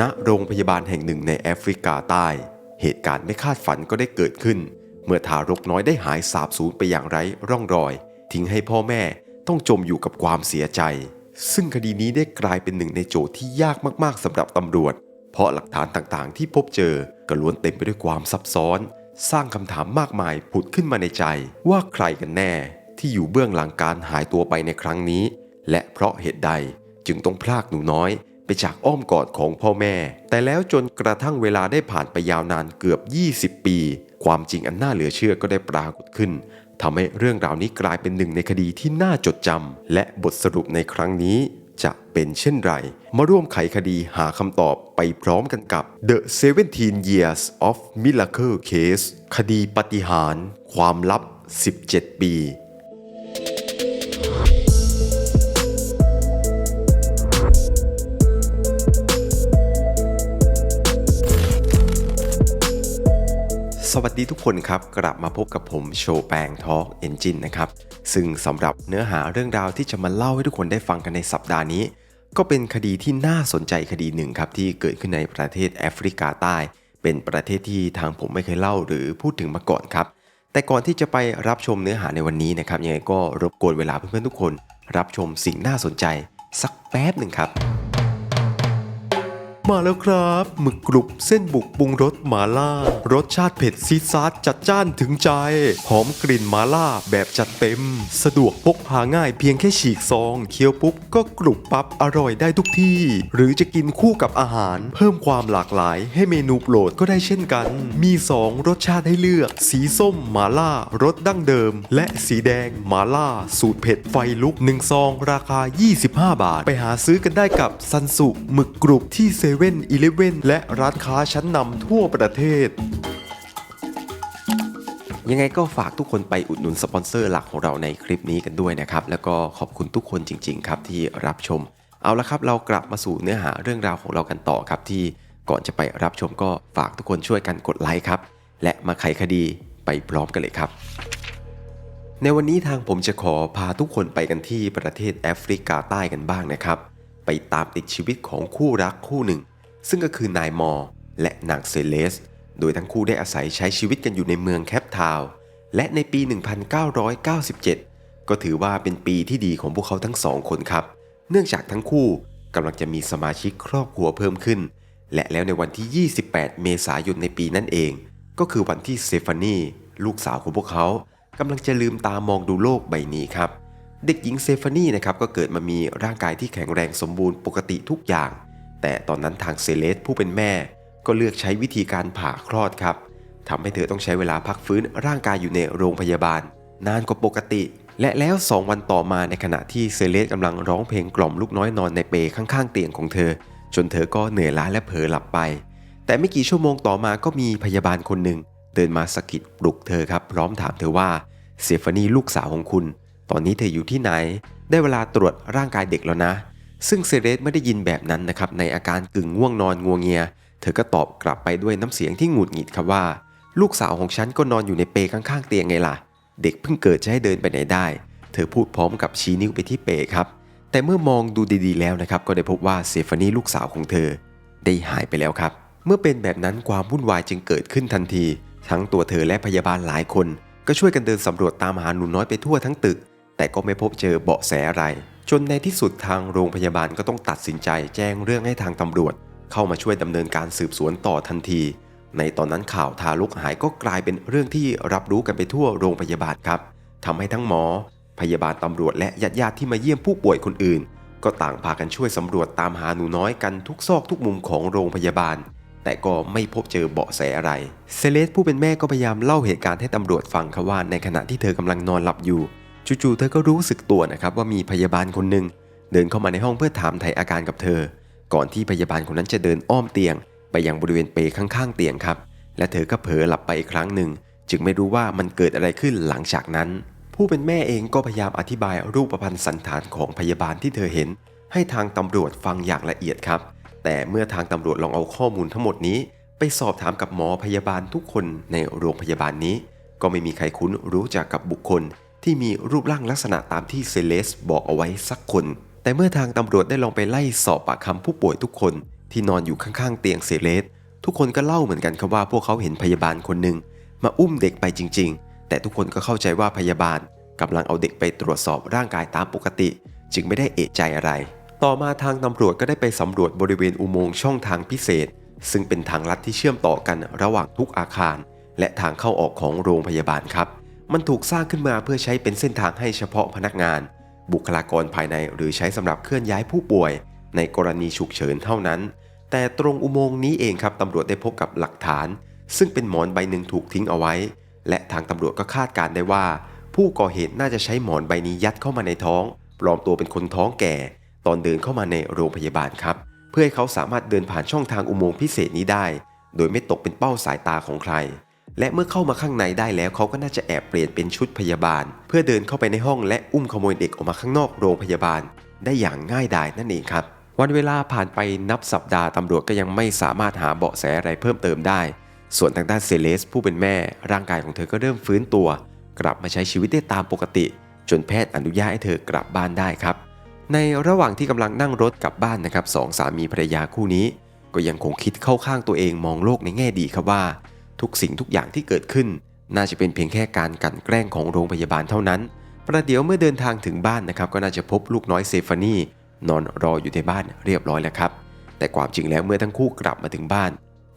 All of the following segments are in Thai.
ณโรงพยาบาลแห่งหนึ่งในแอฟริกาใต้ เหตุการณ์ไม่คาดฝันก็ได้เกิดขึ้น เมื่อทารกน้อยได้หายสาบสูญไปอย่างไร้ร่องรอย ทิ้งให้พ่อแม่ต้องจมอยู่กับความเสียใจ ซึ่งคดีนี้ได้กลายเป็นหนึ่งในโจทย์ที่ยากมากๆสำหรับตำรวจ เพราะหลักฐานต่างๆ ที่พบเจอก็ล้วนเต็มไปด้วยความซับซ้อน สร้างคำถามมากมายผุดขึ้นมาในใจ ว่าใครกันแน่ ที่อยู่เบื้องหลังการหายตัวไปในครั้งนี้ และเพราะเหตุใดจึงต้องพลากหนูน้อย ไปจากอ้อมกอดของพ่อแม่ แต่แล้วจนกระทั่งเวลาได้ผ่านไปยาวนานเกือบ 20 ปี ความจริงอันน่าเหลือเชื่อก็ได้ปรากฏขึ้นทำให้เรื่องราวนี้กลายเป็นหนึ่งในคดีที่น่าจดจำและบทสรุปในครั้งนี้จะเป็นเช่นไร มาร่วมไขคดีหาคำตอบไปพร้อมกันกับ The 17 Years of Miracle Case คดีปาฏิหารย์ความลับ 17 ปี สวัสดีทุกคนครับ กลับมาพบกับผมโชแปงทอล์กเอนจินนะครับ ซึ่งสำหรับเนื้อหาเรื่องราวที่จะมาเล่าให้ทุกคนได้ฟังกันในสัปดาห์นี้ ก็เป็นคดีที่น่าสนใจคดีหนึ่งครับ ที่เกิดขึ้นในประเทศแอฟริกาใต้ เป็นประเทศที่ทางผมไม่เคยเล่าหรือพูดถึงมาก่อนครับ แต่ก่อนที่จะไปรับชมเนื้อหาในวันนี้นะครับยังไงก็รบกวนเวลาเพื่อนๆทุกคน รับชมสิ่งน่าสนใจ สักแป๊บหนึ่งครับ มาแล้วครับหมึกกรุบเส้นบุกปรุงรสหมาล่า รสชาติเผ็ดซีดซาดจัดจ้านถึงใจ หอมกลิ่นหมาล่าแบบจัดเต็ม สะดวกพกพาง่ายเพียงแค่ฉีกซองเคี้ยวปุ๊บก็กรุบปั๊บอร่อยได้ทุกที่ หรือจะกินคู่กับอาหาร เพิ่มความหลากหลายให้เมนูโปรดก็ได้เช่นกัน มี 2 รสชาติให้เลือก สีส้มหมาล่ารสดั้งเดิม และสีแดงหมาล่า สูตรเผ็ดไฟลุก1ซองราคา 25 บาท ไปหาซื้อกันได้กับซันสุหมึกกรุบที่เซเว่นอีเลฟเว่นและร้านค้าชั้นนำทั่วประเทศ ยังไงก็ฝากทุกคนไปอุดหนุนสปอนเซอร์หลักของเราในคลิปนี้กันด้วยนะครับ แล้วก็ขอบคุณทุกคนจริง ๆ ครับที่รับชม เอาละครับเรากลับมาสู่เนื้อหาเรื่องราวของเรากันต่อครับที่ก่อนจะไปรับชมก็ฝากทุกคนช่วยกันกดไลค์ครับ และมาไขคดีไปพร้อมกันเลยครับ ในวันนี้ทางผมจะขอพาทุกคนไปกันที่ประเทศแอฟริกาใต้กันบ้างนะครับ ไปตามติดชีวิตของคู่รักคู่หนึ่ง ซึ่งก็คือนายมอ และนางเซเลส โดยทั้งคู่ได้อาศัยใช้ชีวิตกันอยู่ในเมืองแคปทาวน์และในปี 1997 ก็ถือว่าเป็นปีที่ดีของพวกเขาทั้งสองคนครับ เนื่องจากทั้งคู่กำลังจะมีสมาชิกครอบครัวเพิ่มขึ้น และแล้วในวันที่ 28 เมษายนในปีนั้นเอง ก็คือวันที่เซฟานีลูกสาวของพวกเขากำลังจะลืมตามองดูโลกใบนี้ครับ เด็กหญิงเซฟานีนะครับก็เกิดมามีร่างกายที่แข็งแรงสมบูรณ์ปกติทุกอย่าง แต่ตอนนั้นทางเซเลสผู้เป็นแม่ ก็เลือกใช้วิธีการผ่าคลอดครับทำให้เธอต้องใช้เวลาพักฟื้นร่างกายอยู่ในโรงพยาบาล นานกว่าปกติ และแล้ว 2 วันต่อมาในขณะที่เซเลสกำลังร้องเพลงกล่อมลูกน้อยนอนในเปลข้างๆเตียงของเธอ จนเธอก็เหนื่อยล้าและเผลอหลับไป แต่ไม่กี่ชั่วโมงต่อมาก็มีพยาบาลคนหนึ่งเดินมาสะกิดปลุกเธอครับ พร้อมถามเธอว่าเซฟานีลูกสาวของคุณ ตอนนี้เธออยู่ที่ไหน ได้เวลาตรวจร่างกายเด็กแล้วนะ ซึ่งเซเลสไม่ได้ยินแบบนั้นนะครับในอาการกึ่งง่วงนอนงัวเงีย เธอก็ตอบกลับไปด้วยน้ำเสียงที่หงุดหงิดครับว่า ลูกสาวของฉันก็นอนอยู่ในเปข้างๆเตียงไงล่ะ เด็กเพิ่งเกิดจะให้เดินไปไหนได้ เธอพูดพร้อมกับชี้นิ้วไปที่เปครับ แต่เมื่อมองดูดีๆแล้วนะครับก็ได้พบว่าเซฟานีลูกสาวของเธอ ได้หายไปแล้วครับ เมื่อเป็นแบบนั้นความวุ่นวายจึงเกิดขึ้นทันที ทั้งตัวเธอและพยาบาลหลายคน ก็ช่วยกันเดินสำรวจตามหาหนูน้อยไปทั่วทั้งตึก แต่ก็ไม่พบเจอเบาะแสอะไร จนในที่สุดทางโรงพยาบาลก็ต้องตัดสินใจแจ้งเรื่องให้ทางตำรวจ เข้ามาช่วยดำเนินการสืบสวนต่อทันที ในตอนนั้นข่าวทารกหายก็กลายเป็นเรื่องที่รับรู้กันไปทั่วโรงพยาบาลครับทำให้ทั้งหมอ พยาบาลตำรวจและญาติๆที่มาเยี่ยมผู้ป่วยคนอื่น ก็ต่างพากันช่วยสำรวจตามหาหนูน้อยกันทุกซอกทุกมุมของโรงพยาบาล แต่ก็ไม่พบเจอเบาะแสอะไร เซเลสผู้เป็นแม่ก็พยายามเล่าเหตุการณ์ให้ตำรวจฟังคว่าในขณะที่เธอกำลังนอนหลับอยู่ จู่ๆเธอก็รู้สึกตัวนะครับว่ามีพยาบาลคนหนึ่งเดินเข้ามาในห้องเพื่อถามไถ่อาการกับเธอ ก่อนที่พยาบาลคนนั้นจะเดินอ้อมเตียง ไปยังบริเวณเปข้างๆเตียงครับ และเธอก็เผลอหลับไปอีกครั้งหนึ่ง จึงไม่รู้ว่ามันเกิดอะไรขึ้นหลังจากนั้น ผู้เป็นแม่เองก็พยายามอธิบายรูปพรรณสันฐานของพยาบาลที่เธอเห็น ให้ทางตำรวจฟังอย่างละเอียดครับ แต่เมื่อทางตำรวจลองเอาข้อมูลทั้งหมดนี้ ไปสอบถามกับหมอพยาบาลทุกคนในโรงพยาบาลนี้ ก็ไม่มีใครคุ้นรู้จักกับบุคคล ที่มีรูปร่างลักษณะตามที่เซเลสบอกเอาไว้สักคน แต่เมื่อทางตำรวจได้ลองไปไล่สอบปากคำผู้ป่วยทุกคนที่นอนอยู่ข้างๆเตียงเซเลส ทุกคนก็เล่าเหมือนกันครับว่าพวกเขาเห็นพยาบาลคนหนึ่งมาอุ้มเด็กไปจริง ๆ แต่ทุกคนก็เข้าใจว่าพยาบาลกำลังเอาเด็กไปตรวจสอบร่างกายตามปกติ จึงไม่ได้เอะใจอะไร ต่อมาทางตำรวจก็ได้ไปสำรวจบริเวณอุโมงค์ช่องทางพิเศษ ซึ่งเป็นทางลัดที่เชื่อมต่อกันระหว่างทุกอาคาร และทางเข้าออกของโรงพยาบาลครับ มันถูกสร้างขึ้นมาเพื่อใช้เป็นเส้นทางให้เฉพาะพนักงาน บุคลากรภายในหรือใช้สำหรับเคลื่อนย้ายผู้ป่วย ในกรณีฉุกเฉินเท่านั้น แต่ตรงอุโมงค์นี้เองครับตำรวจได้พบกับหลักฐาน ซึ่งเป็นหมอนใบหนึ่งถูกทิ้งเอาไว้ และทางตำรวจก็คาดการณ์ได้ว่า ผู้ก่อเหตุน่าจะใช้หมอนใบนี้ยัดเข้ามาในท้อง ปลอมตัวเป็นคนท้องแก่ ตอนเดินเข้ามาในโรงพยาบาลครับเพื่อให้เขาสามารถเดินผ่านช่องทางอุโมงค์พิเศษนี้ได้ โดยไม่ตกเป็นเป้าสายตาของใคร และเมื่อเข้ามาข้างในได้แล้วเขาก็น่าจะแอบเปลี่ยนเป็นชุดพยาบาล เพื่อเดินเข้าไปในห้องและอุ้มขโมยเด็กออกมาข้างนอกโรงพยาบาล ได้อย่างง่ายดายนั่นเองครับวันเวลาผ่านไปนับสัปดาห์ตำรวจก็ยังไม่สามารถหาเบาะแสอะไรเพิ่มเติมได้ ส่วนทางด้านเซเลสผู้เป็นแม่ ร่างกายของเธอก็เริ่มฟื้นตัว กลับมาใช้ชีวิตได้ตามปกติ จนแพทย์อนุญาตให้เธอกลับบ้านได้ครับ ในระหว่างที่กำลังนั่งรถกลับบ้านนะครับสองสามีภรรยาคู่นี้ ก็ยังคงคิดเข้าข้างตัวเองมองโลกในแง่ดีครับว่า ทุกสิ่งทุกอย่างที่เกิดขึ้น น่าจะเป็นเพียงแค่การกันแกล้งของโรงพยาบาลเท่านั้น ประเดี๋ยวเมื่อเดินทางถึงบ้านนะครับ ก็น่าจะพบลูกน้อยเซฟานีนอนรออยู่ในบ้านเรียบร้อยแล้วครับ แต่ความจริงแล้วเมื่อทั้งคู่กลับมาถึงบ้าน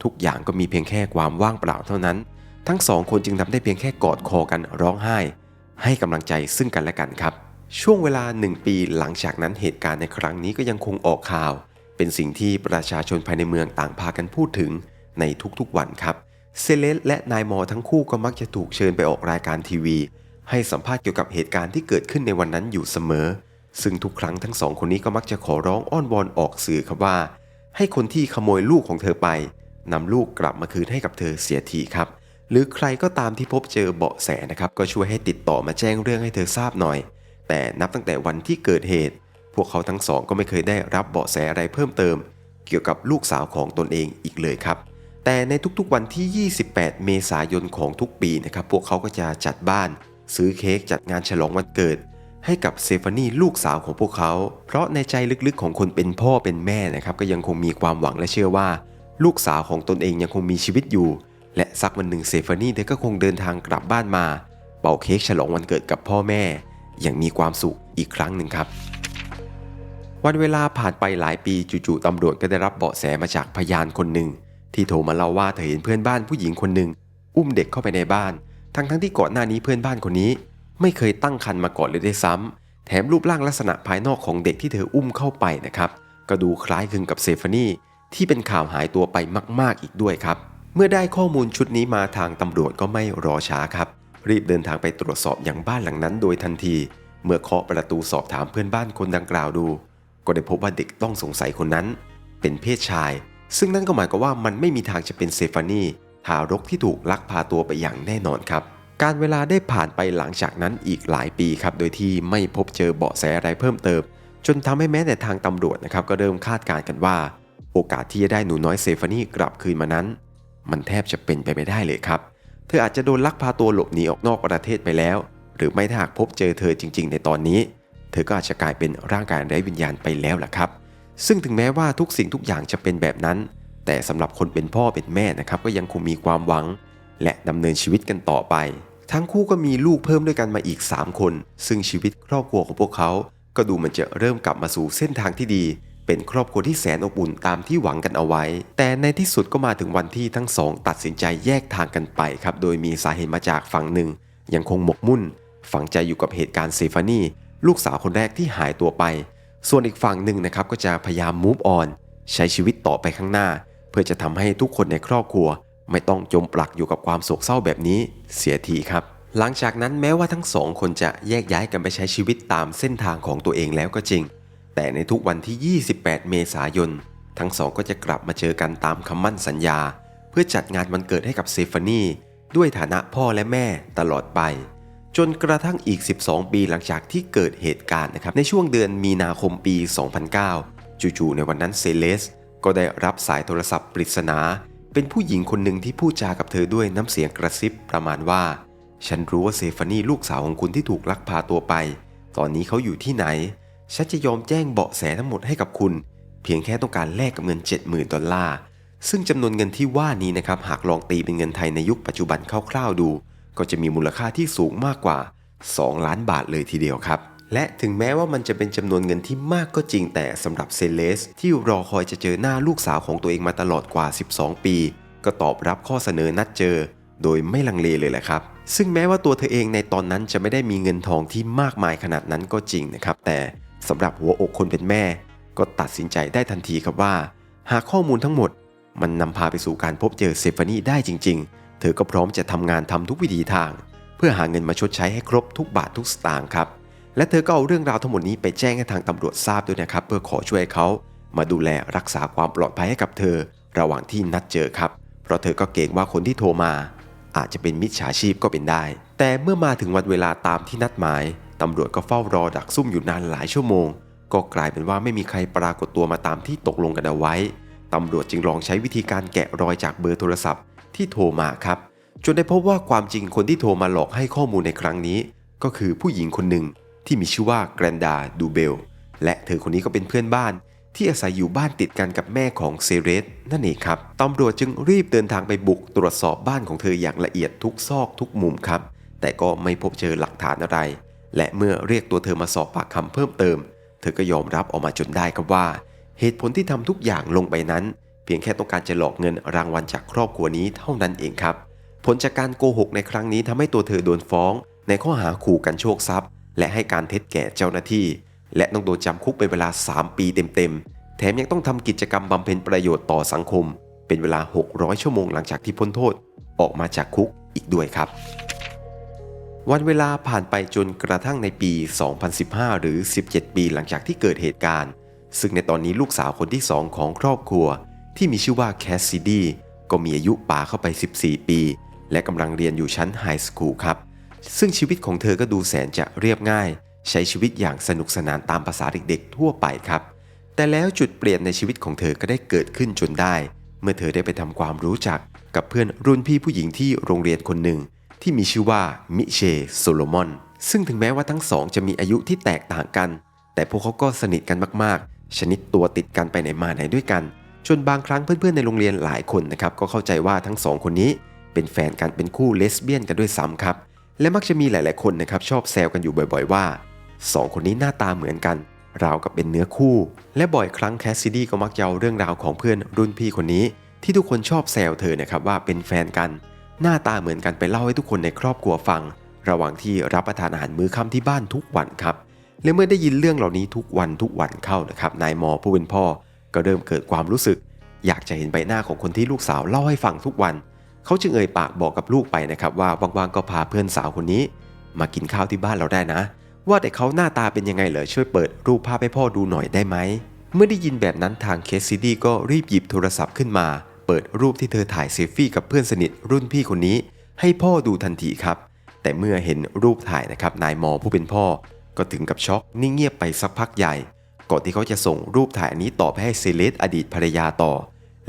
ทุกอย่างก็มีเพียงแค่ความว่างเปล่าเท่านั้น ทั้งสองคนจึงทำได้เพียงแค่กอดคอกันร้องไห้ ให้กำลังใจซึ่งกันและกันครับ ช่วงเวลาหนึ่งปีหลังจากนั้นเหตุการณ์ในครั้งนี้ก็ยังคงออกข่าว เป็นสิ่งที่ประชาชนภายในเมืองต่างพากันพูดถึงในทุกๆวันครับ เซเลสและนายมอทั้งคู่ก็มักจะถูกเชิญไปออกรายการทีวี ให้สัมภาษณ์เกี่ยวกับเหตุการณ์ที่เกิดขึ้นในวันนั้นอยู่เสมอ ซึ่งทุกครั้งทั้งสองคนนี้ก็มักจะขอร้องอ้อนวอนออกสื่อครับว่า ให้คนที่ขโมยลูกของเธอไปนำลูกกลับมาคืนให้กับเธอเสียทีครับ หรือใครก็ตามที่พบเจอเบาะแสนะครับก็ช่วยให้ติดต่อมาแจ้งเรื่องให้เธอทราบหน่อย แต่นับตั้งแต่วันที่เกิดเหตุ พวกเขาทั้งสองก็ไม่เคยได้รับเบาะแสอะไรเพิ่มเติม เกี่ยวกับลูกสาวของตนเองอีกเลยครับ แต่ในทุกๆวันที่ 28 เมษายนของทุกปีนะครับพวกเขาก็จะจัดบ้าน ซื้อเค้กจัดงานฉลองวันเกิด ให้กับเซฟานีลูกสาวของพวกเขา เพราะในใจลึกๆของคนเป็นพ่อเป็นแม่นะครับก็ยังคงมีความหวังและเชื่อว่า ลูกสาวของตนเองยังคงมีชีวิตอยู่ และสักวันหนึ่งเซฟานีเธอก็คงเดินทางกลับบ้านมา เป่าเค้กฉลองวันเกิดกับพ่อแม่ อย่างมีความสุขอีกครั้งหนึ่งครับวันเวลาผ่านไปหลายปีจู่ๆตำรวจก็ได้รับเบาะแสมาจากพยานคนหนึ่ง ที่โทรมาเล่าว่าเธอเห็นเพื่อนบ้านผู้หญิงคนหนึ่งอุ้มเด็กเข้าไปในบ้าน ทั้งๆที่ก่อนหน้านี้เพื่อนบ้านคนนี้ ไม่เคยตั้งครรภ์มาก่อนเลยได้ซ้ำแถมรูปร่างลักษณะภายนอกของเด็กที่เธออุ้มเข้าไปนะครับก็ดูคล้ายคลึงกับเซฟานีที่เป็นข่าวหายตัวไปมาก ๆอีกด้วยครับ เมื่อได้ข้อมูลชุดนี้มาทางตำรวจก็ไม่รอช้าครับ รีบเดินทางไปตรวจสอบอย่างบ้านหลังนั้นโดยทันที เมื่อเคาะประตูสอบถามเพื่อนบ้านคนดังกล่าวดู ก็ได้พบว่าเด็กต้องสงสัยคนนั้น เป็นเพศชาย ซึ่งนั่นก็หมายความว่ามันไม่มีทางจะเป็นเซฟานีทารกที่ถูกลักพาตัวไปอย่างแน่นอนครับ การเวลาได้ผ่านไปหลังจากนั้นอีกหลายปีครับ โดยที่ไม่พบเจอเบาะแสอะไรเพิ่มเติม จนทำให้แม้แต่ทางตำรวจนะครับก็เริ่มคาดการณ์กันว่า โอกาสที่จะได้หนูน้อยเซฟานีกลับคืนมานั้น มันแทบจะเป็นไปไม่ได้เลยครับ เธออาจจะโดนลักพาตัวหลบหนีออกนอกประเทศไปแล้ว หรือไม่ถ้าหากพบเจอเธอจริง ๆ ในตอนนี้ เธอก็อาจจะกลายเป็นร่างกายไร้วิญญาณไปแล้วล่ะครับ ซึ่งถึงแม้ว่าทุกสิ่งทุกอย่างจะเป็นแบบนั้น แต่สำหรับคนเป็นพ่อเป็นแม่นะครับก็ยังคงมีความหวัง และดำเนินชีวิตกันต่อไป ทั้งคู่ก็มีลูกเพิ่มด้วยกันมาอีก 3 คน ซึ่งชีวิตครอบครัวของพวกเขา ก็ดูเหมันจะเริ่มกลับมาสู่เส้นทางที่ดี เป็นครอบครัวที่แสนอบอุ่นตามที่หวังกันเอาไว้ แต่ในที่สุดก็มาถึงวันที่ทั้งสองตัดสินใจแยกทางกันไปครับโดยมีสาเหตุมาจากฝั่งหนึ่ง ยังคงหมกมุ่น ฝังใจอยู่กับเหตุการณ์เซฟานีลูกสาวคนแรกที่หายตัวไป ส่วนอีกฝั่งหนึ่งนะครับก็จะพยายาม move on ใช้ชีวิตต่อไปข้างหน้า เพื่อจะทำให้ทุกคนในครอบครัว ไม่ต้องจมปลักอยู่กับความโศกเศร้าแบบนี้เสียทีครับ หลังจากนั้นแม้ว่าทั้งสองคนจะแยกย้ายกันไปใช้ชีวิตตามเส้นทางของตัวเองแล้วก็จริง แต่ในทุกวันที่ 28 เมษายน ทั้งสองก็จะกลับมาเจอกันตามคำมั่นสัญญา เพื่อจัดงานวันเกิดให้กับเซฟานีด้วยฐานะพ่อและแม่ตลอดไป จนกระทั่งอีก 12 ปีหลังจากที่เกิดเหตุการณ์นะครับในช่วงเดือนมีนาคมปี 2009 จู่ๆในวันนั้นเซเลส ก็ได้รับสายโทรศัพท์ปริศนา เป็นผู้หญิงคนหนึ่งที่พูดจากับเธอด้วยน้ำเสียงกระซิบประมาณว่า ฉันรู้ว่าเซฟานีลูกสาวของคุณที่ถูกลักพาตัวไป ตอนนี้เขาอยู่ที่ไหน ฉันจะยอมแจ้งเบาะแสทั้งหมดให้กับคุณ เพียงแค่ต้องการแลกกับเงิน 70,000 ดอลลาร์ซึ่งจำนวนเงินที่ว่านี้นะครับหากลองตีเป็นเงินไทยในยุคปัจจุบันคร่าวๆดู ก็จะมีมูลค่าที่สูงมากกว่า 2 ล้านบาทเลยทีเดียวครับ และถึงแม้ว่ามันจะเป็นจำนวนเงินที่มากก็จริงแต่สำหรับเซเลส ที่รอคอยจะเจอหน้าลูกสาวของตัวเองมาตลอดกว่า 12 ปี ก็ตอบรับข้อเสนอนัดเจอ โดยไม่ลังเลเลยแหละครับ ซึ่งแม้ว่าตัวเธอเองในตอนนั้นจะไม่ได้มีเงินทองที่มากมายขนาดนั้นก็จริงนะครับ แต่สำหรับหัวอกคนเป็นแม่ ก็ตัดสินใจได้ทันทีครับว่า หากข้อมูลทั้งหมด มันนำพาไปสู่การพบเจอเซฟานี่ได้จริง ๆ เธอก็พร้อมจะทำงานทำทุกวิธีทาง เพื่อหาเงินมาชดใช้ให้ครบทุกบาททุกสตางค์ครับและเธอก็เอาเรื่องราวทั้งหมดนี้ไปแจ้งให้ทางตำรวจทราบด้วยนะครับ เพื่อขอช่วยเขามาดูแลรักษาความปลอดภัยให้กับเธอ ระหว่างที่นัดเจอครับ เพราะเธอก็เกรงว่าคนที่โทรมา อาจจะเป็นมิจฉาชีพก็เป็นได้ แต่เมื่อมาถึงวันเวลาตามที่นัดหมายตำรวจก็เฝ้ารอดักซุ่มอยู่นานหลายชั่วโมง ก็กลายเป็นว่าไม่มีใครปรากฏตัวมาตามที่ตกลงกันเอาไว้ตำรวจจึงลองใช้วิธีการแกะรอยจากเบอร์โทรศัพท์ ที่โทรมาครับ จนได้พบว่าความจริงคนที่โทรมาหลอกให้ข้อมูลในครั้งนี้ ก็คือผู้หญิงคนหนึ่งที่มีชื่อว่าแกรนดาดูเบลและเธอคนนี้ก็เป็นเพื่อนบ้าน ที่อาศัยอยู่บ้านติดกันกับแม่ของเซเรสนั่นเองครับตำรวจจึงรีบเดินทางไปบุกตรวจสอบบ้านของเธออย่างละเอียดทุกซอกทุกมุมครับ แต่ก็ไม่พบเจอหลักฐานอะไร และเมื่อเรียกตัวเธอมาสอบปากคำเพิ่มเติม เธอก็ยอมรับออกมาจนได้ครับว่า เหตุผลที่ทำทุกอย่างลงไปนั้น เพียงแค่ต้องการจะหลอกเงินรางวัลจากครอบครัวนี้เท่านั้นเองครับ ผลจากการโกหกในครั้งนี้ทำให้ตัวเธอโดนฟ้อง ในข้อหาขู่กันโชคทรัพย์ และให้การเท็จแก่เจ้าหน้าที่ และต้องโดนจำคุกเป็นเวลา 3 ปีเต็มๆ แถมยังต้องทำกิจกรรมบำเพ็ญประโยชน์ต่อสังคม เป็นเวลา 600 ชั่วโมงหลังจากที่พ้นโทษ ออกมาจากคุกอีกด้วยครับ วันเวลาผ่านไปจนกระทั่งในปี 2015 หรือ 17 ปีหลังจากที่เกิดเหตุการณ์ ซึ่งในตอนนี้ลูกสาวคนที่2ของครอบครัว ที่มีชื่อว่าแคสซิดี้ก็มีอายุป่าเข้าไป 14 ปี และกำลังเรียนอยู่ชั้นไฮสคูลครับ ซึ่งชีวิตของเธอก็ดูแสนจะเรียบง่าย ใช้ชีวิตอย่างสนุกสนานตามภาษาเด็กๆ ทั่วไปครับ แต่แล้วจุดเปลี่ยนในชีวิตของเธอก็ได้เกิดขึ้นจนได้ เมื่อเธอได้ไปทำความรู้จักกับเพื่อนรุ่นพี่ผู้หญิงที่โรงเรียนคนหนึ่ง ที่มีชื่อว่ามิเชลโซโลมอนซึ่งถึงแม้ว่าทั้งสองจะมีอายุที่แตกต่างกัน แต่พวกเขาก็สนิทกันมากๆ ชนิดตัวติดกันไปไหนมาไหนด้วยกัน จนบางครั้งเพื่อนๆในโรงเรียนหลายคนนะครับก็เข้าใจว่าทั้งสองคนนี้เป็นแฟนกันเป็นคู่เลสเบี้ยนกันด้วยซ้ำครับ และมักจะมีหลายๆคนนะครับชอบแซวกันอยู่บ่อยๆว่าสองคนนี้หน้าตาเหมือนกันราวกับเป็นเนื้อคู่ และบ่อยครั้งแคสซิดี้ก็มักเอาเรื่องราวของเพื่อนรุ่นพี่คนนี้ ที่ทุกคนชอบแซวเธอนะครับว่าเป็นแฟนกัน หน้าตาเหมือนกันไปเล่าให้ทุกคนในครอบครัวฟัง ระหว่างที่รับประทานอาหารมื้อค่ำที่บ้านทุกวันครับและเมื่อได้ยินเรื่องเหล่านี้ทุกวันทุกวันเข้านะครับนายมอผู้เป็นพ่อ ก็เริ่มเกิดความรู้สึก อยากจะเห็นใบหน้าของคนที่ลูกสาวเล่าให้ฟังทุกวัน เขาจึงเอ่ยปากบอกกับลูกไปนะครับว่าว่างๆก็พาเพื่อนสาวคนนี้ มากินข้าวที่บ้านเราได้นะ ว่าแต่เขาหน้าตาเป็นยังไงเหรอช่วยเปิดรูปภาพให้พ่อดูหน่อยได้ไหมเมื่อได้ยินแบบนั้นทางเคสซิดี้ก็รีบหยิบโทรศัพท์ขึ้นมา เปิดรูปที่เธอถ่ายเซลฟี่กับเพื่อนสนิทรุ่นพี่คนนี้ ให้พ่อดูทันทีครับ แต่เมื่อเห็นรูปถ่ายนะครับนายมอผู้เป็นพ่อ ก็ถึงกับช็อกนิ่งเงียบไปสักพักใหญ่ ก่อนที่เขาจะส่งรูปถ่ายนนี้ต่อไปให้เซเลสอดีตภรรยาต่อ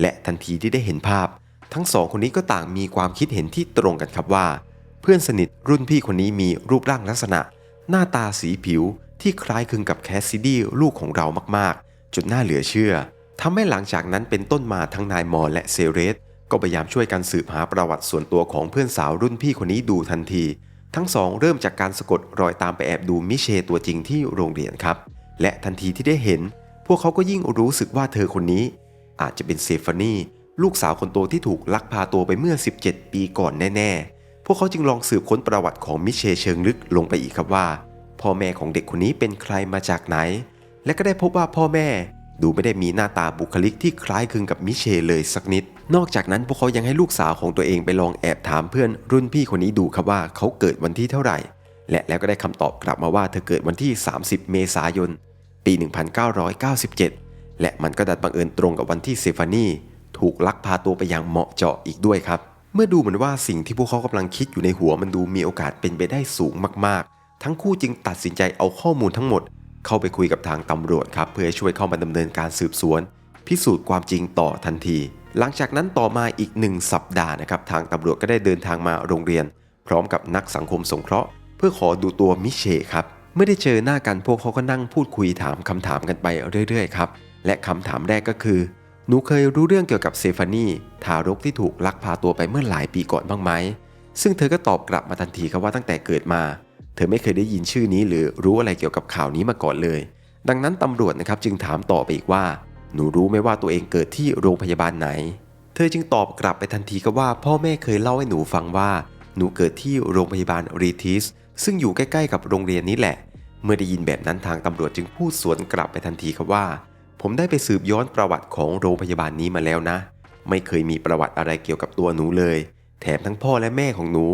และทันทีที่ได้เห็นภาพ ทั้งสองคนนี้ก็ต่างมีความคิดเห็นที่ตรงกันครับว่า เพื่อนสนิทรุ่นพี่คนนี้มีรูปร่างลักษณะ หน้าตาสีผิวที่คล้ายคลึงกับแคสซิดี้ลูกของเรามากๆ จนน่าเหลือเชื่อทำให้หลังจากนั้นเป็นต้นมาทั้งนายมอและเซเรสก็พยายามช่วยกันสืบหาประวัติส่วนตัวของเพื่อนสาวรุ่นพี่คนนี้ดูทันที ทั้งสองเริ่มจากการสะกดรอยตามไปแอบดูมิเชตัวจริงที่โรงเรียนครับ และทันทีที่ได้เห็น พวกเขาก็ยิ่งรู้สึกว่าเธอคนนี้ อาจจะเป็นเซฟานีลูกสาวคนโตที่ถูกลักพาตัวไปเมื่อ 17 ปีก่อนแน่ๆ พวกเขาจึงลองสืบค้นประวัติของมิเชเชิงลึกลงไปอีกครับว่า พ่อแม่ของเด็กคนนี้เป็นใครมาจากไหน และก็ได้พบว่าพ่อแม่ดูไม่ได้มีหน้าตาบุคลิกที่คล้ายคลึงกับมิเชเลยสักนิด นอกจากนั้นพวกเขายังให้ลูกสาวของตัวเองไปลองแอบถามเพื่อนรุ่นพี่คนนี้ดูครับว่าเขาเกิดวันที่เท่าไหร่ และแล้วก็ได้คำตอบกลับมาว่าเธอเกิดวันที่ 30 เมษายน ปี 1997 และมันก็ดัดบังเอิญตรงกับวันที่เซฟานีถูกลักพาตัวไปอย่างเหมาะเจาะอีกด้วยครับ เมื่อดูเหมือนว่าสิ่งที่พวกเขากำลังคิดอยู่ในหัวมันดูมีโอกาสเป็นไปได้สูงมากๆ ทั้งคู่จึงตัดสินใจเอาข้อมูลทั้งหมด เข้าไปคุยกับทางตำรวจครับเพื่อช่วยเข้ามาดำเนินการสืบสวน พิสูจน์ความจริงต่อทันที หลังจากนั้นต่อมาอีกหนึ่งสัปดาห์นะครับทางตำรวจก็ได้เดินทางมาโรงเรียน พร้อมกับนักสังคมสงเคราะห์ เพื่อขอดูตัวมิเชครับ เมื่อได้เจอหน้ากันพวกเขาก็นั่งพูดคุยถามคำถามกันไปเรื่อยๆครับ และคำถามแรกก็คือ หนูเคยรู้เรื่องเกี่ยวกับเซฟานีทารกที่ถูกลักพาตัวไปเมื่อหลายปีก่อนบ้างไหม ซึ่งเธอก็ตอบกลับมาทันทีครับว่าตั้งแต่เกิดมา เธอไม่เคยได้ยินชื่อนี้หรือรู้อะไรเกี่ยวกับข่าวนี้มาก่อนเลย ดังนั้นตำรวจนะครับจึงถามต่อไปอีกว่า หนูรู้ไหมว่าตัวเองเกิดที่โรงพยาบาลไหน เธอจึงตอบกลับไปทันทีครับว่า พ่อแม่เคยเล่าให้หนูฟังว่า หนูเกิดที่โรงพยาบาลรีทิสซึ่งอยู่ใกล้ๆ กับโรงเรียนนี้แหละ เมื่อได้ยินแบบนั้นทางตำรวจจึงพูดสวนกลับไปทันทีครับว่า ผมได้ไปสืบย้อนประวัติของโรงพยาบาลนี้มาแล้วนะ ไม่เคยมีประวัติอะไรเกี่ยวกับตัวหนูเลย แถมทั้งพ่อและแม่ของหนู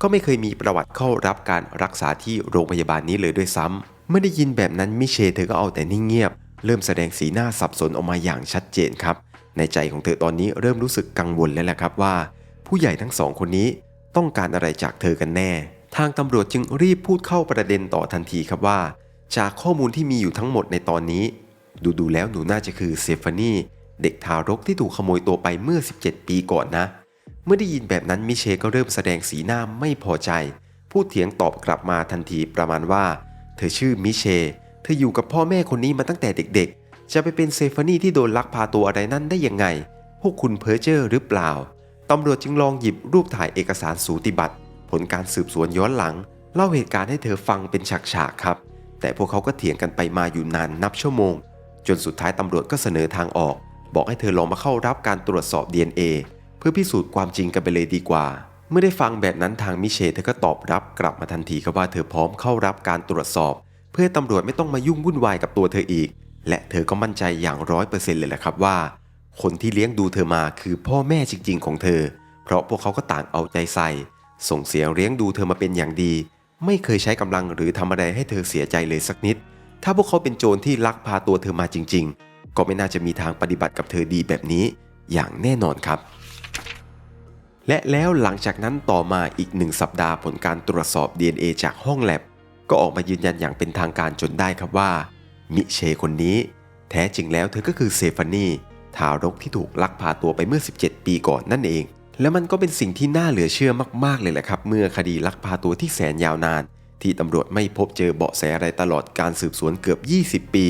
ก็ไม่เคยมีประวัติเข้ารับการรักษาที่โรงพยาบาลนี้เลยด้วยซ้ำเมื่อได้ยินแบบนั้นมิเชลเธอก็เอาแต่นิ่งเงียบ เริ่มแสดงสีหน้าสับสนออกมาอย่างชัดเจนครับ ในใจของเธอตอนนี้เริ่มรู้สึกกังวลแล้วแหละครับว่า ผู้ใหญ่ทั้งสองคนนี้ต้องการอะไรจากเธอกันแน่างตำรวจจึงรีบพูดเข้าประเด็นต่อทันทีครับว่า จากข้อมูลที่มีอยู่ทั้งหมดในตอนนี้ ดูดูแล้วหนูน่าจะคือเซฟานีเด็กทารกที่ถูกขโมยตัวไปเมื่อ 17 ปีก่อนนะ เมื่อได้ยินแบบนั้นมิเชก็เริ่มแสดงสีหน้าไม่พอใจ พูดเถียงตอบกลับมาทันทีประมาณว่า เธอชื่อมิเช เธออยู่กับพ่อแม่คนนี้มาตั้งแต่เด็กๆ จะไปเป็นเซฟานีที่โดนลักพาตัวอะไรนั่นได้ยังไง พวกคุณเพ้อเจ้อหรือเปล่า ตำรวจจึงลองหยิบรูปถ่ายเอกสารสูติบัตร ผลการสืบสวนย้อนหลัง เล่าเหตุการณ์ให้เธอฟังเป็นฉากๆครับ แต่พวกเขาก็เถียงกันไปมาอยู่นานนับชั่วโมง จนสุดท้ายตำรวจก็เสนอทางออก บอกให้เธอลองมาเข้ารับการตรวจสอบ DNA เพื่อพิสูจน์ความจริงกันไปเลยดีกว่า เมื่อได้ฟังแบบนั้นทางมิเชลเธอก็ตอบรับกลับมาทันทีครับว่าเธอพร้อมเข้ารับการตรวจสอบ เพื่อตำรวจไม่ต้องมายุ่งวุ่นวายกับตัวเธออีก และเธอก็มั่นใจอย่างร้อยเปอร์เซ็นต์เลยแหละครับว่า คนที่เลี้ยงดูเธอมาคือพ่อแม่จริง ๆ ของเธอ เพราะพวกเขาก็ต่างเอาใจใส่ ส่งเสียเลี้ยงดูเธอมาเป็นอย่างดี ไม่เคยใช้กำลังหรือทำอะไรให้เธอเสียใจเลยสักนิด ถ้าพวกเขาเป็นโจรที่ลักพาตัวเธอมาจริง ๆ ก็ไม่น่าจะมีทางปฏิบัติกับเธอดีแบบนี้ อย่างแน่นอนครับ และแล้วหลังจากนั้นต่อมาอีกหนึ่งสัปดาห์ผลการตรวจสอบ DNA จากห้องแลบก็ออกมายืนยันอย่างเป็นทางการจนได้ครับว่า มิเชคนนี้ แท้จริงแล้วเธอก็คือเซฟานีทารกที่ถูกลักพาตัวไปเมื่อ 17 ปีก่อนนั่นเอง และมันก็เป็นสิ่งที่น่าเหลือเชื่อมากๆเลยแหละครับ เมื่อคดีลักพาตัวที่แสนยาวนาน ที่ตำรวจไม่พบเจอเบาะแสอะไรตลอดการสืบสวนเกือบ 20 ปี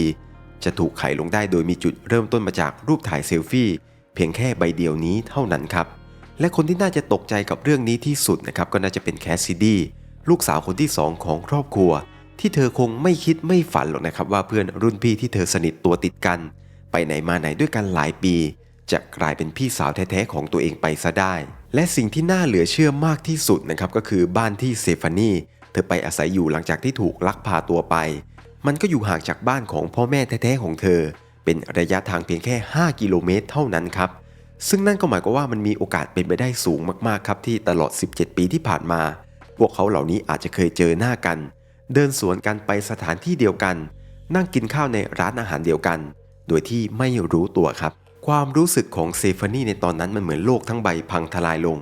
จะถูกไขลงได้โดยมีจุดเริ่มต้นมาจากรูปถ่ายเซลฟี่ เพียงแค่ใบเดียวนี้เท่านั้นครับ และคนที่น่าจะตกใจกับเรื่องนี้ที่สุดนะครับก็น่าจะเป็นแคสซิดี้ลูกสาวคนที่สองของครอบครัว ที่เธอคงไม่คิดไม่ฝันหรอกนะครับว่าเพื่อนรุ่นพี่ที่เธอสนิทตัวติดกัน ไปไหนมาไหนด้วยกันหลายปี จะกลายเป็นพี่สาวแท้ๆของตัวเองไปซะได้ และสิ่งที่น่าเหลือเชื่อมากที่สุดนะครับก็คือบ้านที่เซฟานีเธอไปอาศัยอยู่หลังจากที่ถูกลักพาตัวไป มันก็อยู่ห่างจากบ้านของพ่อแม่แท้ๆของเธอ เป็นระยะทางเพียงแค่ 5 กิโลเมตรเท่านั้นครับซึ่งนั่นก็หมายความว่ามันมีโอกาสเป็นไปได้สูงมากๆครับที่ตลอด 17 ปีที่ผ่านมา พวกเขาเหล่านี้อาจจะเคยเจอหน้ากัน เดินสวนกันไปสถานที่เดียวกัน นั่งกินข้าวในร้านอาหารเดียวกัน โดยที่ไม่รู้ตัวครับ ความรู้สึกของเซฟานี่ในตอนนั้นมันเหมือนโลกทั้งใบพังทลายลง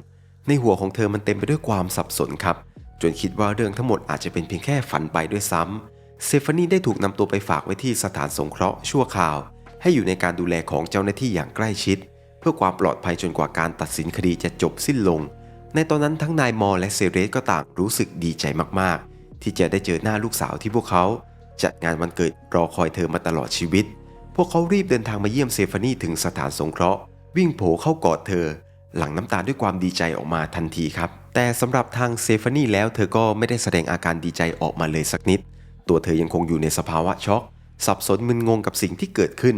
ในหัวของเธอมันเต็มไปด้วยความสับสนครับ จนคิดว่าเรื่องทั้งหมดอาจจะเป็นเพียงแค่ฝันไปด้วยซ้ำเซฟานี่ได้ถูกนำตัวไปฝากไว้ที่สถานสงเคราะห์ชั่วคราว ให้อยู่ในการดูแลของเจ้าหน้าที่อย่างใกล้ชิด เพื่อความปลอดภัยจนกว่าการตัดสินคดีจะจบสิ้นลง ในตอนนั้นทั้งนายมอและเซเรสก็ต่างรู้สึกดีใจมากๆ ที่จะได้เจอหน้าลูกสาวที่พวกเขา จัดงานวันเกิดรอคอยเธอมาตลอดชีวิต พวกเขารีบเดินทางมาเยี่ยมเซฟานีถึงสถานสงเคราะห์ วิ่งโผเข้ากอดเธอ หลั่งน้ำตาด้วยความดีใจออกมาทันทีครับ แต่สำหรับทางเซฟานีแล้วเธอก็ไม่ได้แสดงอาการดีใจออกมาเลยสักนิด ตัวเธอยังคงอยู่ในสภาวะช็อก สับสนมึนงงกับสิ่งที่เกิดขึ้น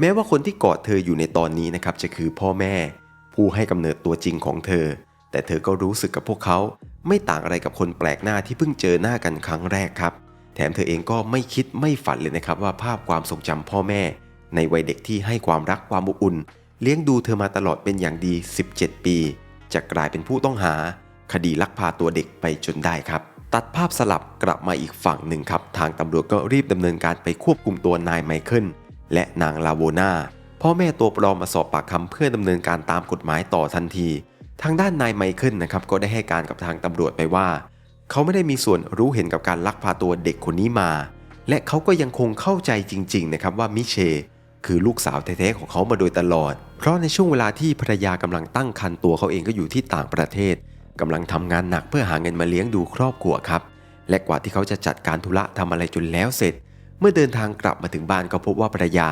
แม้ว่าคนที่กอดเธออยู่ในตอนนี้นะครับจะคือพ่อแม่ ผู้ให้กำเนิดตัวจริงของเธอ แต่เธอก็รู้สึกกับพวกเขา ไม่ต่างอะไรกับคนแปลกหน้าที่เพิ่งเจอหน้ากันครั้งแรกครับ ถมเธอเองก็ไม่คิดไม่ฝันเลยนะครับว่าภาพความทรงจำพ่อแม่ ในวัยเด็กที่ให้ความรักความอบอุ่น เลี้ยงดูเธอมาตลอดเป็นอย่างดี 17 ปี จะกลายเป็นผู้ต้องหา คดีลักพาตัวเด็กไปจนได้ครับ ตัดภาพสลับกลับมาอีกฝั่งหนึ่งครับ ทางตำรวจก็รีบดำเนินการไปควบคุมตัวนายไมเคิลและนางลาโวนาพ่อแม่ตัวปลอมมาสอบปากคำเพื่อดำเนินการตามกฎหมายต่อทันที ทางด้านนายไมเคิลนะครับก็ได้ให้การกับทางตำรวจไปว่า เขาไม่ได้มีส่วนรู้เห็นกับการลักพาตัวเด็กคนนี้มา และเขาก็ยังคงเข้าใจจริง ๆ นะครับว่ามิเชคือลูกสาวแท้ๆของเขามาโดยตลอด เพราะในช่วงเวลาที่ภรรยากำลังตั้งครรภ์ตัวเขาเองก็อยู่ที่ต่างประเทศกำลังทำงานหนักเพื่อหาเงินมาเลี้ยงดูครอบครัวครับ และกว่าที่เขาจะจัดการธุระทำอะไรจนแล้วเสร็จ เมื่อเดินทางกลับมาถึงบ้านก็พบว่าภรรยา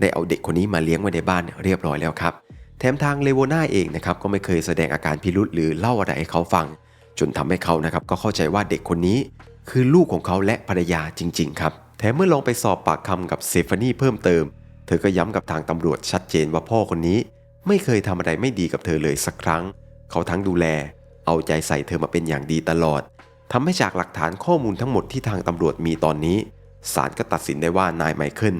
ได้เอาเด็กคนนี้มาเลี้ยงไว้ในบ้านเรียบร้อยแล้วครับ แถมทางเลโวนาเองนะครับก็ไม่เคยแสดงอาการพิรุษหรือเล่าอะไรให้เขาฟัง จนทำให้เขานะครับก็เข้าใจว่าเด็กคนนี้ คือลูกของเขาและภรรยาจริง ๆ ครับแถมเมื่อลองไปสอบปากคำกับเซฟานีเพิ่มเติม เธอก็ย้ำกับทางตำรวจชัดเจนว่าพ่อคนนี้ ไม่เคยทำอะไรไม่ดีกับเธอเลยสักครั้ง เขาทั้งดูแล เอาใจใส่เธอมาเป็นอย่างดีตลอดทำให้จากหลักฐานข้อมูลทั้งหมดที่ทางตำรวจมีตอนนี้ศาลก็ตัดสินได้ว่านายไมเคิล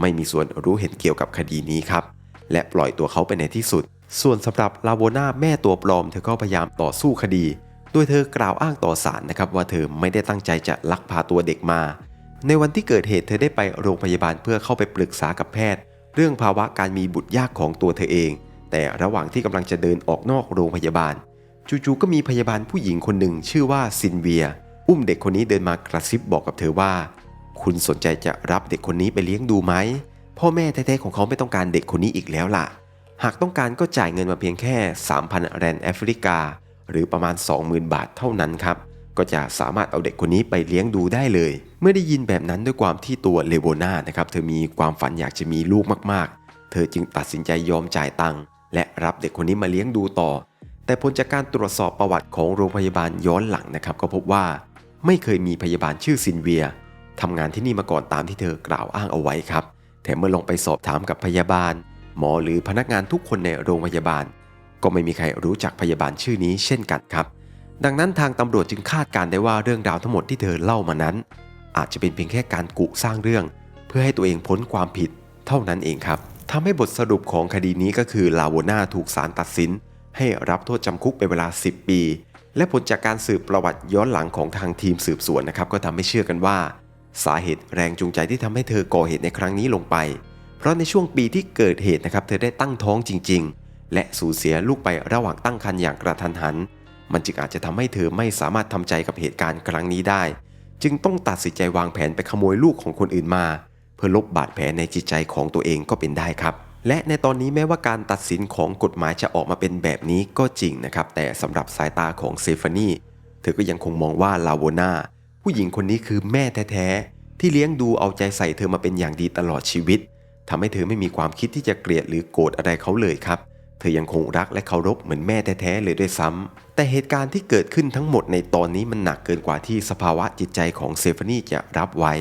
ไม่มีส่วนรู้เห็นเกี่ยวกับคดีนี้ครับ และปล่อยตัวเขาไปในที่สุด ส่วนสำหรับลาโวนาแม่ตัวปลอม เธอก็พยายามต่อสู้คดี โดยเธอกล่าวอ้างต่อศาลนะครับว่าเธอไม่ได้ตั้งใจจะลักพาตัวเด็กมา ในวันที่เกิดเหตุเธอได้ไปโรงพยาบาลเพื่อเข้าไปปรึกษากับแพทย์ เรื่องภาวะการมีบุตรยากของตัวเธอเอง แต่ระหว่างที่กำลังจะเดินออกนอกโรงพยาบาลจู่ๆก็มีพยาบาลผู้หญิงคนหนึ่งชื่อว่าซินเวีย อุ้มเด็กคนนี้เดินมากระซิบบอกกับเธอว่า คุณสนใจจะรับเด็กคนนี้ไปเลี้ยงดูไหมพ่อแม่แท้ๆของเขาไม่ต้องการเด็กคนนี้อีกแล้วล่ะ หากต้องการก็จ่ายเงินมาเพียงแค่ 3,000 แรนแอฟริกา หรือประมาณ 20,000 บาทเท่านั้นครับก็จะสามารถเอาเด็กคนนี้ไปเลี้ยงดูได้เลย เมื่อได้ยินแบบนั้นด้วยความที่ตัวเลโบนานะครับเธอมีความฝันอยากจะมีลูกมากๆ เธอจึงตัดสินใจยอมจ่ายตังค์และรับเด็กคนนี้มาเลี้ยงดูต่อ แต่ผลจากการตรวจสอบประวัติของโรงพยาบาลย้อนหลังนะครับ ก็พบว่าไม่เคยมีพยาบาลชื่อซินเวียทำงานที่นี่มาก่อนตามที่เธอกล่าวอ้างเอาไว้ครับแถมเมื่อลองไปสอบถามกับพยาบาล หมอหรือพนักงานทุกคนในโรงพยาบาล ก็ไม่มีใครรู้จักพยาบาลชื่อนี้เช่นกันครับ ดังนั้นทางตำรวจจึงคาดการได้ว่าเรื่องราวทั้งหมดที่เธอเล่ามานั้น อาจจะเป็นเพียงแค่การกุสร้างเรื่อง เพื่อให้ตัวเองพ้นความผิด เท่านั้นเองครับทำให้บทสรุปของคดีนี้ก็คือลาโวนาถูกศาลตัดสิน ให้รับโทษจำคุกเป็นเวลา 10 ปี และผลจากการสืบประวัติย้อนหลังของทางทีมสืบสวนนะครับก็ทำให้เชื่อกันว่า สาเหตุแรงจูงใจที่ทำให้เธอก่อเหตุในครั้งนี้ลงไป เพราะในช่วงปีที่เกิดเหตุนะครับเธอได้ตั้งท้องจริง ๆ และสูญเสียลูกไประหว่างตั้งครรภ์อย่างกระทันหัน มันจึงอาจจะทำให้เธอไม่สามารถทำใจกับเหตุการณ์ครั้งนี้ได้ จึงต้องตัดสินใจวางแผนไปขโมยลูกของคนอื่นมา เพื่อลบบาดแผลในจิตใจของตัวเองก็เป็นได้ครับ และในตอนนี้แม้ว่าการตัดสินของกฎหมายจะออกมาเป็นแบบนี้ก็จริงนะครับ แต่สำหรับสายตาของเซฟานีเธอก็ยังคงมองว่าลาโวนาผู้หญิงคนนี้คือแม่แท้ๆที่เลี้ยงดูเอาใจใส่เธอมาเป็นอย่างดีตลอดชีวิตทำให้เธอไม่มีความคิดที่จะเกลียดหรือโกรธอะไรเขาเลยครับ เธอยังคงรักและเคารพเหมือนแม่แท้ๆเลยด้วยซ้ำแต่เหตุการณ์ที่เกิดขึ้นทั้งหมดในตอนนี้มันหนักเกินกว่าที่สภาวะจิตใจของเซฟานีจะรับไว้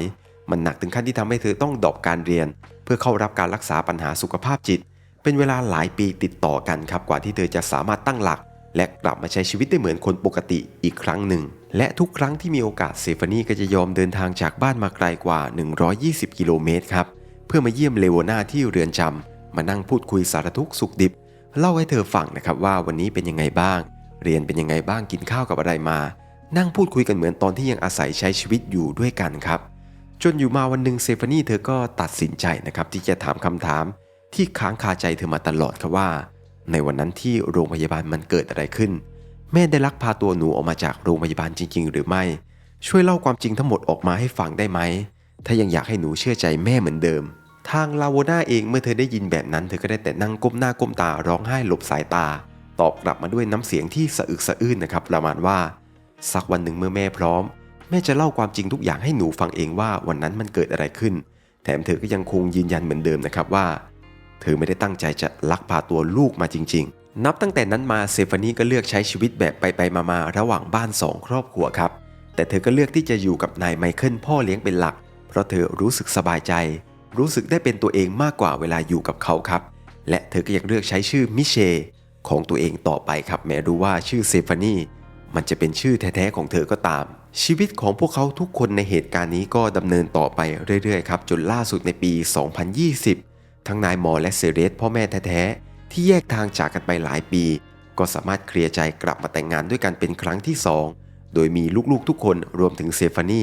มันหนักถึงขั้นที่ทำให้เธอต้องดรอปการเรียน เพื่อเข้ารับการรักษาปัญหาสุขภาพจิต เป็นเวลาหลายปีติดต่อกันครับกว่าที่เธอจะสามารถตั้งหลัก และกลับมาใช้ชีวิตได้เหมือนคนปกติอีกครั้งหนึ่ง และทุกครั้งที่มีโอกาสเซฟานีก็จะยอมเดินทางจากบ้านมาไกลกว่า 120 กิโลเมตรครับเพื่อมาเยี่ยมเลโวนาที่เรือนจำมานั่งพูดคุยสารทุกข์สุขดิบ เล่าให้เธอฟังนะครับว่าวันนี้เป็นยังไงบ้าง เรียนเป็นยังไงบ้างกินข้าวกับอะไรมา นั่งพูดคุยกันเหมือนตอนที่ยังอาศัยใช้ชีวิตอยู่ด้วยกันครับ จนอยู่มาวันหนึ่งเซฟานี่เธอก็ตัดสินใจนะครับที่จะถามคำถาม ที่ค้างคาใจเธอมาตลอดครับว่า ในวันนั้นที่โรงพยาบาลมันเกิดอะไรขึ้น แม่ได้ลักพาตัวหนูออกมาจากโรงพยาบาลจริง ๆ หรือไม่ ช่วยเล่าความจริงทั้งหมดออกมาให้ฟังได้ไหมถ้ายังอยากให้หนูเชื่อใจแม่เหมือนเดิม ทางลาโวนาเองเมื่อเธอได้ยินแบบนั้น เธอก็ได้แต่นั่งก้มหน้าก้มตาร้องไห้หลบสายตา ตอบกลับมาด้วยน้ำเสียงที่สะอึกสะอื้นนะครับประมาณว่า สักวันหนึ่งเมื่อแม่พร้อม แม่จะเล่าความจริงทุกอย่างให้หนูฟังเองว่าวันนั้นมันเกิดอะไรขึ้น แถมเธอก็ยังคงยืนยันเหมือนเดิมนะครับว่า เธอไม่ได้ตั้งใจจะลักพาตัวลูกมาจริง ๆ นับตั้งแต่นั้นมาเซฟานีก็เลือกใช้ชีวิตแบบไปๆมาๆระหว่างบ้านสองครอบครัวครับแต่เธอก็เลือกที่จะอยู่กับนายไมเคิลพ่อเลี้ยงเป็นหลัก เพราะเธอรู้สึกสบายใจ รู้สึกได้เป็นตัวเองมากกว่าเวลาอยู่กับเขาครับ และเธอก็ยังเลือกใช้ชื่อมิเชของตัวเองต่อไปครับ แม้รู้ว่าชื่อเซฟานีมันจะเป็นชื่อแท้ๆของเธอก็ตาม ชีวิตของพวกเขาทุกคนในเหตุการณ์นี้ก็ดำเนินต่อไปเรื่อยๆครับ จนล่าสุดในปี 2020 ทั้งนายมอและเซเรสพ่อแม่แท้ๆที่แยกทางจากกันไปหลายปี ก็สามารถเคลียร์ใจกลับมาแต่งงานด้วยกันเป็นครั้งที่ 2 โดยมีลูกๆทุกคนรวมถึงเซฟานี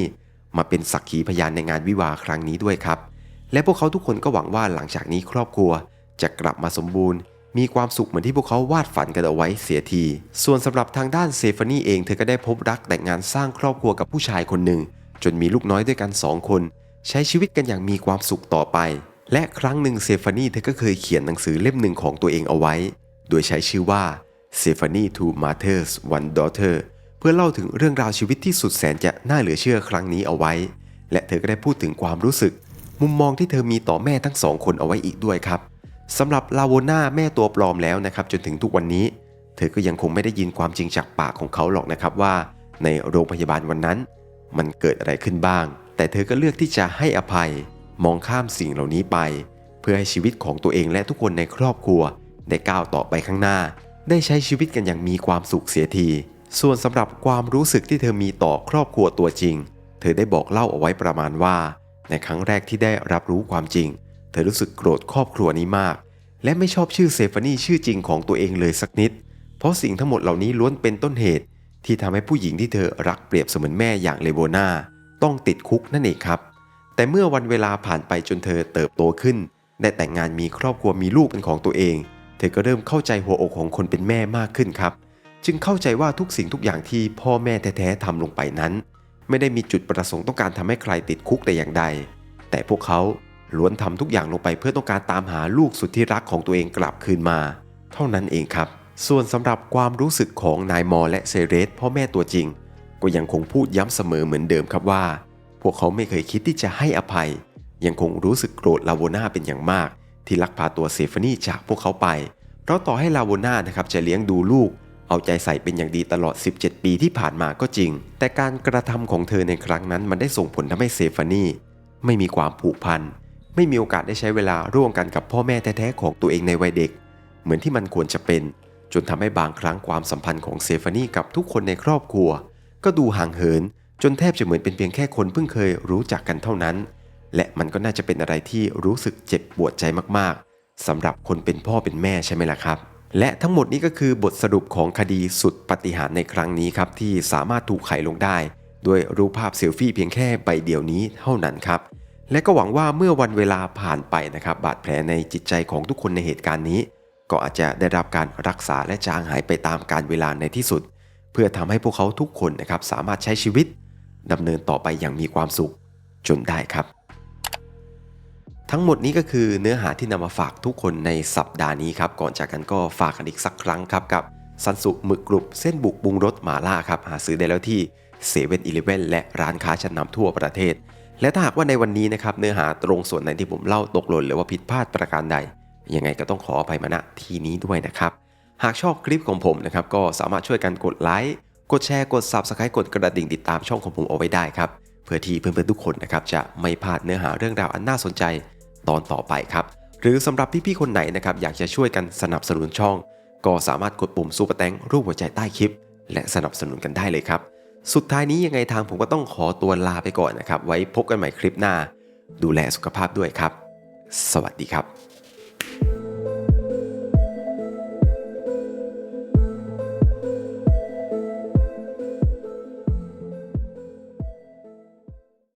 มาเป็นสักขีพยานในงานวิวาครั้งนี้ด้วยครับ และพวกเขาทุกคนก็หวังว่าหลังจากนี้ครอบครัว จะกลับมาสมบูรณ์ มีความสุขเหมือนที่พวกเขาวาดฝันกันเอาไว้เสียที ส่วนสำหรับทางด้านเซฟานี่เองเธอก็ได้พบรักแต่งงานสร้างครอบครัวกับผู้ชายคนหนึ่ง จนมีลูกน้อยด้วยกันสองคน ใช้ชีวิตกันอย่างมีความสุขต่อไป และครั้งหนึ่งเซฟานี่เธอก็เคยเขียนหนังสือเล่มหนึ่งของตัวเองเอาไว้ โดยใช้ชื่อว่า Stephanie Two Mothers One Daughter เพื่อเล่าถึงเรื่องราวชีวิตที่สุดแสนจะน่าเหลือเชื่อครั้งนี้เอาไว้ และเธอก็ได้พูดถึงความรู้สึก มุมมองที่เธอมีต่อแม่ทั้งสองคนเอาไว้อีกด้วยครับสำหรับลาโวนาแม่ตัวปลอมแล้วนะครับจนถึงทุกวันนี้ เธอก็ยังคงไม่ได้ยินความจริงจากปากของเขาหรอกนะครับว่า ในโรงพยาบาลวันนั้น มันเกิดอะไรขึ้นบ้าง แต่เธอก็เลือกที่จะให้อภัย มองข้ามสิ่งเหล่านี้ไป เพื่อให้ชีวิตของตัวเองและทุกคนในครอบครัว ได้ก้าวต่อไปข้างหน้า ได้ใช้ชีวิตกันอย่างมีความสุขเสียที ส่วนสำหรับความรู้สึกที่เธอมีต่อครอบครัวตัวจริง เธอได้บอกเล่าเอาไว้ประมาณว่า ในครั้งแรกที่ได้รับรู้ความจริง เธอรู้สึกโกรธครอบครัวนี้มาก และไม่ชอบชื่อเซฟานีชื่อจริงของตัวเองเลยสักนิด เพราะสิ่งทั้งหมดเหล่านี้ล้วนเป็นต้นเหตุ ที่ทำให้ผู้หญิงที่เธอรักเปรียบเสมือนแม่อย่างเลโบนาต้องติดคุกนั่นเองครับ แต่เมื่อวันเวลาผ่านไปจนเธอเติบโตขึ้น ได้แต่งงานมีครอบครัวมีลูกเป็นของตัวเอง เธอก็เริ่มเข้าใจหัวอกของคนเป็นแม่มากขึ้นครับ จึงเข้าใจว่าทุกสิ่งทุกอย่างที่พ่อแม่แท้ๆทำลงไปนั้น ไม่ได้มีจุดประสงค์ต้องการทำให้ใครติดคุกแต่อย่างใด แต่พวกเขาล้วนทำทุกอย่างลงไปเพื่อต้องการตามหาลูกสุดที่รักของตัวเองกลับคืนมา เท่านั้นเองครับ ส่วนสำหรับความรู้สึกของนายมอและเซเรสพ่อแม่ตัวจริง ก็ยังคงพูดย้ำเสมอเหมือนเดิมครับว่า พวกเขาไม่เคยคิดที่จะให้อภัย ยังคงรู้สึกโกรธลาโวนาเป็นอย่างมาก ที่ลักพาตัวเซฟานี่จากพวกเขาไป เพราะต่อให้ลาโวนานะครับจะเลี้ยงดูลูก เอาใจใส่เป็นอย่างดีตลอด 17 ปีที่ผ่านมาก็จริง แต่การกระทำของเธอในครั้งนั้นมันได้ส่งผลทำให้เซฟานีไม่มีความผูกพัน ไม่มีโอกาสได้ใช้เวลาร่วมกันกับพ่อแม่แท้ๆของตัวเองในวัยเด็ก เหมือนที่มันควรจะเป็น จนทำให้บางครั้งความสัมพันธ์ของเซฟานีกับทุกคนในครอบครัว ก็ดูห่างเหิน จนแทบจะเหมือนเป็นเพียงแค่คนเพิ่งเคยรู้จักกันเท่านั้น และมันก็น่าจะเป็นอะไรที่รู้สึกเจ็บปวดใจมากๆสำหรับคนเป็นพ่อเป็นแม่ใช่ไหมล่ะครับ และทั้งหมดนี้ก็คือบทสรุปของคดีสุดปฏิหารในครั้งนี้ครับที่สามารถถูกไขลงได้ ด้วยรูปภาพเซลฟี่เพียงแค่ใบเดียวนี้เท่านั้นครับ และก็หวังว่าเมื่อวันเวลาผ่านไปนะครับบาดแผลในจิตใจของทุกคนในเหตุการณ์นี้ ก็อาจจะได้รับการรักษาและจางหายไปตามการเวลาในที่สุด เพื่อทำให้พวกเขาทุกคนนะครับสามารถใช้ชีวิตดำเนินต่อไปอย่างมีความสุขจนได้ครับ ทั้งหมดนี้ก็คือเนื้อหาที่นำมาฝากทุกคนในสัปดาห์นี้ครับ ก่อนจากกันก็ฝากกันอีกสักครั้งครับกับซันสุหมึกกรุบเส้นบุกปรุงรสหมาล่าครับ หาซื้อได้แล้วที่เซเว่นอีเลฟเว่นและร้านค้าชั้นนำทั่วประเทศ และถ้าหากว่าในวันนี้นะครับเนื้อหาตรงส่วนไหนที่ผมเล่าตกหล่นหรือว่าผิดพลาดประการใด ยังไงก็ต้องขออภัยมาณที่นี้ด้วยนะครับ หากชอบคลิปของผมนะครับก็สามารถช่วยกันกดไลค์กดแชร์กด Subscribe กดกระดิ่งติดตามช่องของผมเอาไว้ได้ครับเพื่อที่เพื่อนๆทุกคนนะครับจะไม่พลาดเนื้อหาเรื่องราวอันน่าสนใจ ตอนต่อไปครับ หรือสำหรับพี่ๆคนไหนนะครับอยากจะช่วยกันสนับสนุนช่อง ก็สามารถกดปุ่มซูเปอร์แตงรูปหัวใจใต้คลิป และสนับสนุนกันได้เลยครับ สุดท้ายนี้ยังไงทางผมก็ต้องขอตัวลาไปก่อนนะครับ ไว้พบกันใหม่คลิปหน้า ดูแลสุขภาพด้วยครับ สวัสดีครับ